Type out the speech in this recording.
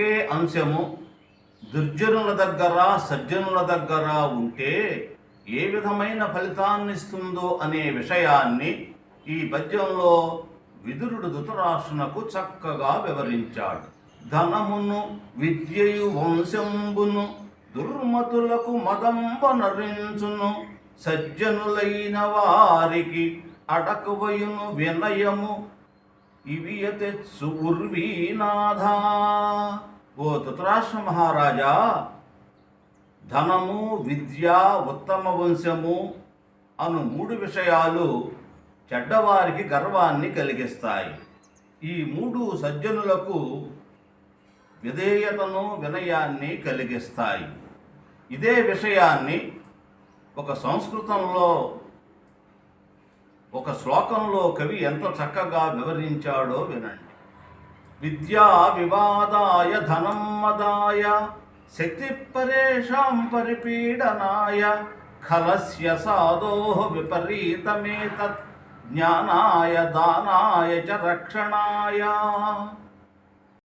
ఒకే అంశము దుర్జనుల దగ్గర సజ్జనుల దగ్గర ఉంటే ఏ విధమైన ఫలితాన్ని ఇస్తుందో అనే విషయాన్ని ఈ పద్యంలో విదురుడు ధృతరాష్ట్రునకు చక్కగా వివరించాడు. ధనమును విద్యయు వంశంబును దుర్మతులకు మదంబనరించును సజ్జనులైన వారికి అడకవయును వినయము ఇవియతెచ్చు ఉర్వీనాథా. ఓ ధృతరాష్ట్ర మహారాజా ధనము విద్య ఉత్తమ వంశము అను మూడు విషయాలు చెడ్డవారికి గర్వాన్ని కలిగిస్తాయి. ఈ మూడు సజ్జనులకు విధేయతను వినయాన్ని కలిగిస్తాయి. ఇదే విషయాన్ని ఒక సంస్కృతంలో ఒక శ్లోకంలో కవి ఎంత చక్కగా వివరించాడో వినండి. విద్యా వివాదాయ ధనం మదాయ శక్తి పరేషాం పరిపీడనాయ ఖలస్య సాధో విపరీతమేతత్ జ్ఞానాయ దానాయ చ రక్షణాయ.